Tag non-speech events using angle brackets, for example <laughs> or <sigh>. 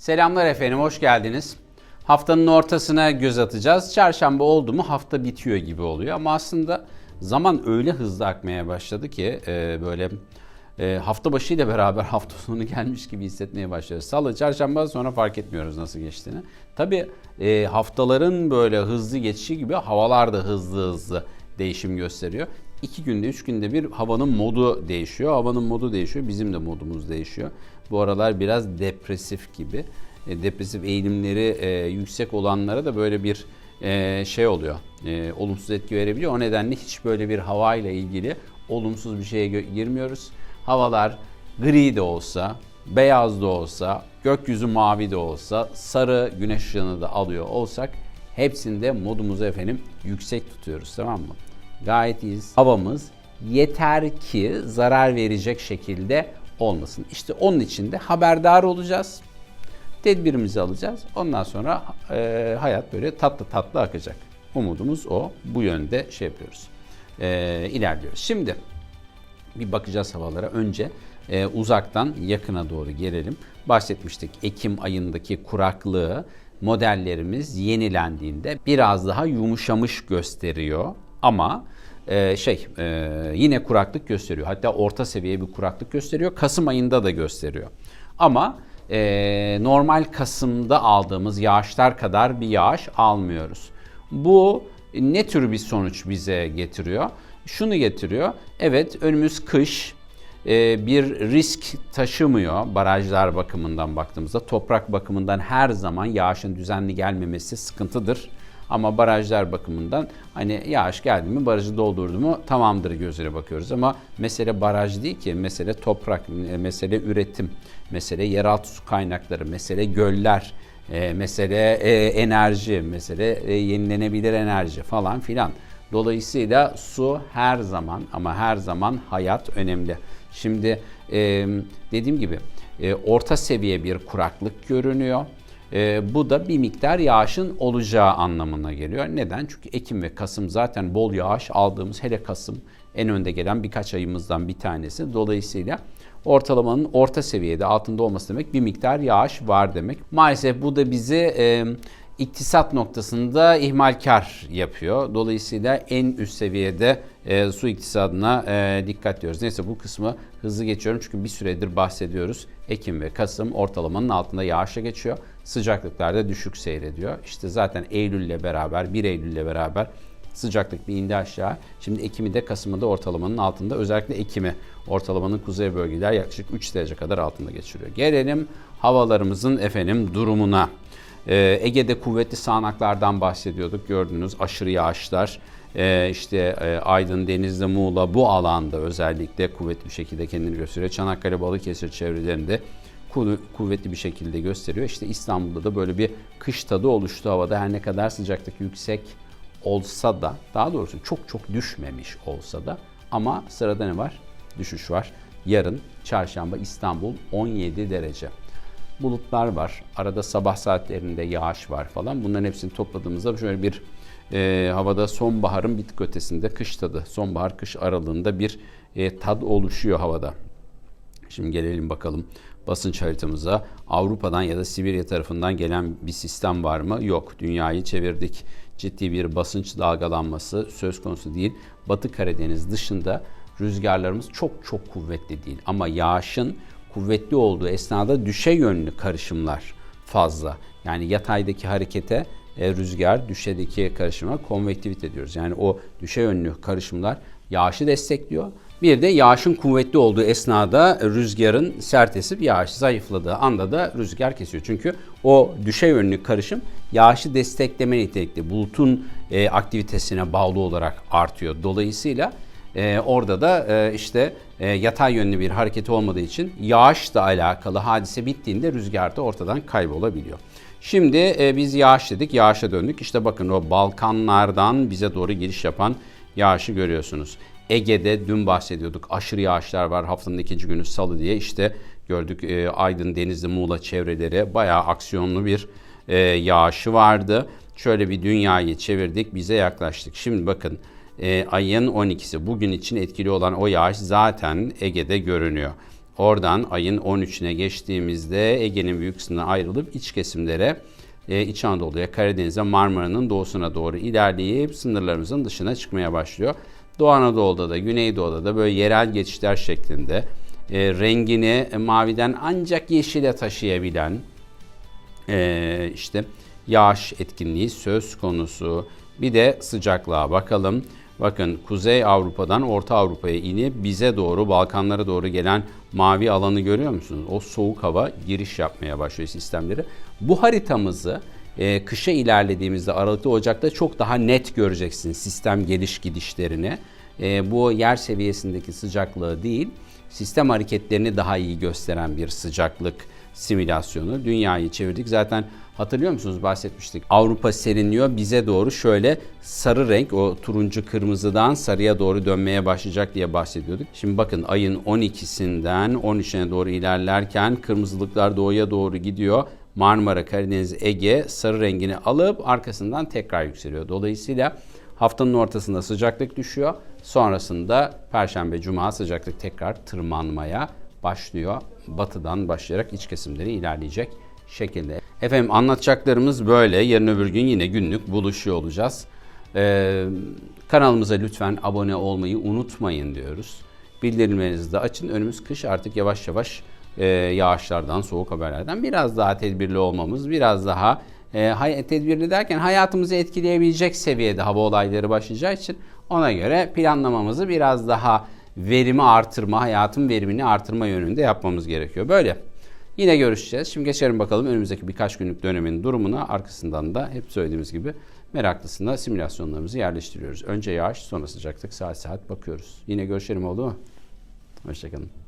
Selamlar efendim, hoş geldiniz. Haftanın ortasına göz atacağız. Çarşamba oldu mu hafta bitiyor gibi oluyor ama aslında zaman öyle hızlı akmaya başladı ki e, böyle e, hafta başıyla beraber <laughs> hafta sonu gelmiş gibi hissetmeye başlıyoruz. Salı, çarşamba sonra fark etmiyoruz nasıl geçtiğini. Tabii e, haftaların böyle hızlı geçişi gibi havalar da hızlı hızlı değişim gösteriyor. İki günde, üç günde bir havanın modu değişiyor. Havanın modu değişiyor, bizim de modumuz değişiyor. Bu aralar biraz depresif gibi. E, depresif eğilimleri e, yüksek olanlara da böyle bir e, şey oluyor. E, olumsuz etki verebiliyor. O nedenle hiç böyle bir havayla ilgili olumsuz bir şeye girmiyoruz. Havalar gri de olsa, beyaz da olsa, gökyüzü mavi de olsa, sarı güneş ışığını da alıyor olsak hepsinde modumuzu efendim yüksek tutuyoruz tamam mı? Gayet iyiyiz. Havamız yeter ki zarar verecek şekilde olmasın. İşte onun için de haberdar olacağız. Tedbirimizi alacağız. Ondan sonra e, hayat böyle tatlı tatlı akacak. Umudumuz o. Bu yönde şey yapıyoruz. E, ilerliyoruz. Şimdi bir bakacağız havalara. Önce e, uzaktan yakına doğru gelelim. Bahsetmiştik Ekim ayındaki kuraklığı modellerimiz yenilendiğinde biraz daha yumuşamış gösteriyor. Ama e, şey e, yine kuraklık gösteriyor. Hatta orta seviye bir kuraklık gösteriyor. Kasım ayında da gösteriyor. Ama e, normal Kasım'da aldığımız yağışlar kadar bir yağış almıyoruz. Bu ne tür bir sonuç bize getiriyor? Şunu getiriyor. Evet önümüz kış e, bir risk taşımıyor barajlar bakımından baktığımızda. Toprak bakımından her zaman yağışın düzenli gelmemesi sıkıntıdır. Ama barajlar bakımından hani yağış geldi mi barajı doldurdu mu tamamdır gözüyle bakıyoruz. Ama mesele baraj değil ki mesele toprak, mesele üretim, mesele yeraltı su kaynakları, mesele göller, e, mesele e, enerji, mesele e, yenilenebilir enerji falan filan. Dolayısıyla su her zaman ama her zaman hayat önemli. Şimdi e, dediğim gibi e, orta seviye bir kuraklık görünüyor. E, bu da bir miktar yağışın olacağı anlamına geliyor. Neden? Çünkü Ekim ve Kasım zaten bol yağış aldığımız hele Kasım en önde gelen birkaç ayımızdan bir tanesi. Dolayısıyla ortalamanın orta seviyede altında olması demek bir miktar yağış var demek. Maalesef bu da bizi e, iktisat noktasında ihmalkar yapıyor. Dolayısıyla en üst seviyede e, su iktisadına e, dikkat diyoruz. Neyse bu kısmı hızlı geçiyorum çünkü bir süredir bahsediyoruz. Ekim ve Kasım ortalamanın altında yağışla geçiyor. Sıcaklıklar da düşük seyrediyor. İşte zaten Eylül ile beraber, 1 Eylül ile beraber sıcaklık bir indi aşağı. Şimdi Ekim'i de Kasım'ı da ortalamanın altında. Özellikle Ekim'i ortalamanın kuzey bölgeler yaklaşık 3 derece kadar altında geçiriyor. Gelelim havalarımızın efendim durumuna. Ee, Ege'de kuvvetli sağanaklardan bahsediyorduk. Gördünüz aşırı yağışlar. Ee, işte e, Aydın, Denizli, Muğla bu alanda özellikle kuvvetli bir şekilde kendini gösteriyor. Çanakkale, Balıkesir çevrelerinde ku- kuvvetli bir şekilde gösteriyor. İşte İstanbul'da da böyle bir kış tadı oluştu havada. Her ne kadar sıcaklık yüksek olsa da, daha doğrusu çok çok düşmemiş olsa da ama sırada ne var? Düşüş var. Yarın çarşamba İstanbul 17 derece bulutlar var. Arada sabah saatlerinde yağış var falan. Bunların hepsini topladığımızda şöyle bir e, havada sonbaharın bir tık ötesinde kış tadı, sonbahar kış aralığında bir e, tad oluşuyor havada. Şimdi gelelim bakalım basınç haritamıza. Avrupa'dan ya da Sibirya tarafından gelen bir sistem var mı? Yok. Dünyayı çevirdik. Ciddi bir basınç dalgalanması söz konusu değil. Batı Karadeniz dışında rüzgarlarımız çok çok kuvvetli değil. Ama yağışın kuvvetli olduğu esnada düşe yönlü karışımlar fazla. Yani yataydaki harekete e, rüzgar, düşedeki karışıma konvektivite diyoruz. Yani o düşe yönlü karışımlar yağışı destekliyor. Bir de yağışın kuvvetli olduğu esnada rüzgarın sert esip yağış zayıfladığı anda da rüzgar kesiyor. Çünkü o düşe yönlü karışım yağışı destekleme nitelikli bulutun e, aktivitesine bağlı olarak artıyor. Dolayısıyla e, orada da e, işte e, yatay yönlü bir hareket olmadığı için yağışla alakalı hadise bittiğinde rüzgar da ortadan kaybolabiliyor. Şimdi e, biz yağış dedik, yağışa döndük. İşte bakın o Balkanlardan bize doğru giriş yapan yağışı görüyorsunuz. Ege'de dün bahsediyorduk aşırı yağışlar var haftanın ikinci günü salı diye işte gördük e, Aydın, Denizli, Muğla çevreleri bayağı aksiyonlu bir e, yağışı vardı. Şöyle bir dünyayı çevirdik bize yaklaştık. Şimdi bakın e, ayın 12'si bugün için etkili olan o yağış zaten Ege'de görünüyor. Oradan ayın 13'üne geçtiğimizde Ege'nin büyük kısmından ayrılıp iç kesimlere e, İç Anadolu'ya, Karadeniz'e, Marmara'nın doğusuna doğru ilerleyip sınırlarımızın dışına çıkmaya başlıyor. Doğu Anadolu'da da, Güneydoğu'da da böyle yerel geçişler şeklinde e, rengini e, maviden ancak yeşile taşıyabilen e, işte yağış etkinliği söz konusu. Bir de sıcaklığa bakalım. Bakın Kuzey Avrupa'dan Orta Avrupa'ya inip bize doğru Balkanlara doğru gelen mavi alanı görüyor musunuz? O soğuk hava giriş yapmaya başlıyor sistemleri. Bu haritamızı e, kışa ilerlediğimizde Aralık'ta Ocak'ta çok daha net göreceksiniz sistem geliş gidişlerini. E, bu yer seviyesindeki sıcaklığı değil, sistem hareketlerini daha iyi gösteren bir sıcaklık simülasyonu. Dünyayı çevirdik. Zaten hatırlıyor musunuz bahsetmiştik. Avrupa serinliyor. Bize doğru şöyle sarı renk o turuncu kırmızıdan sarıya doğru dönmeye başlayacak diye bahsediyorduk. Şimdi bakın ayın 12'sinden 13'üne doğru ilerlerken kırmızılıklar doğuya doğru gidiyor. Marmara, Karadeniz, Ege sarı rengini alıp arkasından tekrar yükseliyor. Dolayısıyla haftanın ortasında sıcaklık düşüyor. Sonrasında Perşembe, Cuma sıcaklık tekrar tırmanmaya başlıyor. Batıdan başlayarak iç kesimleri ilerleyecek şekilde. Efendim anlatacaklarımız böyle. Yarın öbür gün yine günlük buluşuyor olacağız. Ee, kanalımıza lütfen abone olmayı unutmayın diyoruz. Bildirimlerinizi de açın. Önümüz kış artık yavaş yavaş e, yağışlardan, soğuk haberlerden biraz daha tedbirli olmamız, biraz daha e, hay- tedbirli derken hayatımızı etkileyebilecek seviyede hava olayları başlayacağı için ona göre planlamamızı biraz daha verimi artırma, hayatın verimini artırma yönünde yapmamız gerekiyor. Böyle. Yine görüşeceğiz. Şimdi geçelim bakalım önümüzdeki birkaç günlük dönemin durumuna. Arkasından da hep söylediğimiz gibi meraklısına simülasyonlarımızı yerleştiriyoruz. Önce yağış, sonra sıcaklık saat saat bakıyoruz. Yine görüşelim oldu mu? Hoşçakalın.